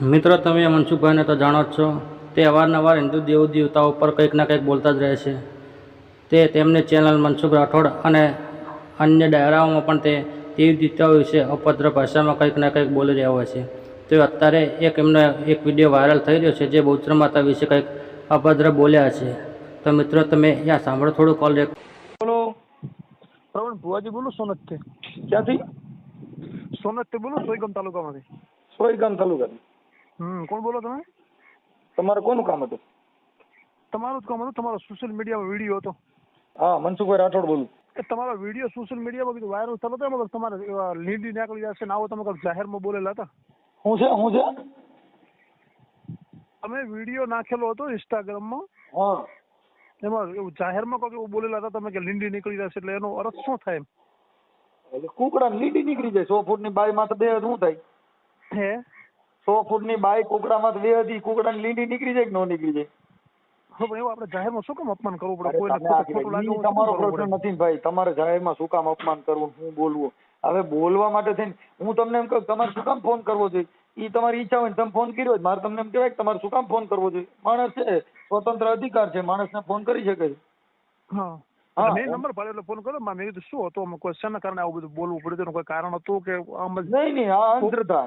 મિત્રો તમે મનસુખભાઈને તો જાણો જ છો તે અવારનવાર હિન્દુ દેવ દેવતાઓ પર કંઈક ના કંઈક બોલતા જ રહે છે. તે તેમની ચેનલ મનસુખ રાઠોડ અને અન્ય ડાયરાઓમાં પણ તે દેવ દેવતાઓ વિશે અભદ્ર ભાષામાં કંઈક ના કંઈક બોલી રહ્યા હોય છે. તો અત્યારે એક એમનો એક વીડિયો વાયરલ થઈ રહ્યો છે જે બૌદ્ધ માતા વિશે કંઈક અભદ્ર બોલ્યા છે. તો મિત્રો તમે યા સાંભળો થોડું કોલ રેક બોલો. પ્રવણ ભુવાજી બોલું સોનતથી ક્યાંથી? સોનતથી બોલું સોયગમ તાલુકામાંથી. સોયગામ તાલુકા હમ કોણ બોલો તમે? તમારે કોનું કામ હતું? તમારું જ કામ હતું તમારો સોશિયલ મીડિયામાં વીડિયો હતો. હા મનસુખભાઈ રાઠોડ બોલું. તમારો વીડિયો સોશિયલ મીડિયામાં કીધું વાયરલ થતો હતો મગર તમારે લીંડી નીકળી જશે ને આવો તમે કંઈક જાહેરમાં બોલેલા હતા? હું છે હું છે? તમે વીડિયો નાખેલો હતો ઇન્સ્ટાગ્રામમાં હા. એમાં એવું જાહેરમાં કોઈ એવું બોલેલા હતા તમે કે લીંડી નીકળી જશે એટલે એનો અર્થ શું થાય એટલે કુકડા લીંડી નીકળી જાય સો ફૂટની બાયમાં તો બે શું થાય? હે? સો ફૂટની બાઈક કુકડા માં બે હતી કુકડાની લીંડી નીકળી જાય કે ન નીકળી જાય? એવું આપણે જાહેરમાં શું કેમ અપમાન કરવું પડે? તમારો પ્રશ્ન નથી ભાઈ. તમારે જાહેરમાં શું કામ અપમાન કરવું? હું બોલવું? હવે બોલવા માટે થઈને હું તમને એમ કહું તમારે શું કામ ફોન કરવો જોઈએ? એ તમારી ઈચ્છા હોય તમે ફોન કર્યો મારે તમને એમ કહેવાય કે તમારે શું કામ ફોન કરવો જોઈએ? માણસ છે સ્વતંત્ર અધિકાર છે માણસને ફોન કરી શકે છે. મેં નંબર પાડ્યો એટલે ફોન કર્યો મેં કીધું શું હતું? આમાં કોઈ શેના કારણે આવું બધું બોલવું પડ્યું કોઈ કારણ હતું કે આમ જ નહીં નહીં આ અંધશ્રદ્ધા.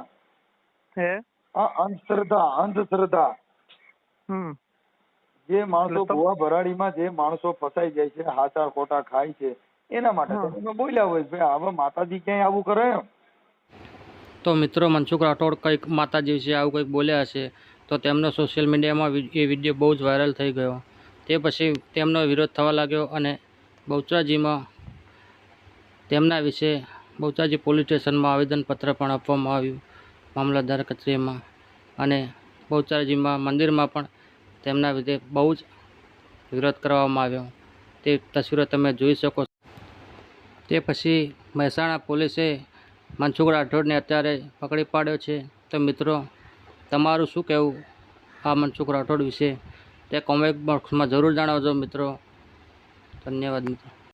હે? આ અંધશ્રદ્ધા અંધશ્રદ્ધા. હમ. જે માણસો ભુવા ભરાડીમાં જે માણસો ફસાઈ જાય છે હાચા ખોટા ખાય છે એના માટે તમે બોલ્યા હોય ભાઈ હવે માતાજી ક્યાંય આવું કરે એમ? તો મિત્રો મનસુખ રાઠોડ કંઈક માતાજી વિશે આવું કંઈક બોલ્યા હશે તો તેમનો સોશિયલ મીડિયામાં એ વીડિયો બહુ જ વાયરલ થઈ ગયો. તે પછી તેમનો વિરોધ થવા લાગ્યો અને બહુચરાજીમાં તેમના વિશે બહુચરાજી પોલીસ સ્ટેશનમાં આવેદનપત્ર પણ આપવામાં આવ્યું. મામલતદાર કચેરીમાં અને બહુચરાજીમાં મંદિરમાં પણ તેમના લીધે બહુ જ વિરોધ કરવામાં આવ્યો. તે તસવીરો તમે જોઈ શકો તે પછી મહેસાણા પોલીસે મનસુખ રાઠોડને અત્યારે પકડી પાડ્યો છે. તો મિત્રો, તમારું શું કહેવું આ મનસુખ રાઠોડ વિશે? તે કોમેન્ટ બોક્સમાં જરૂર જણાવજો મિત્રો. ધન્યવાદ મિત્રો.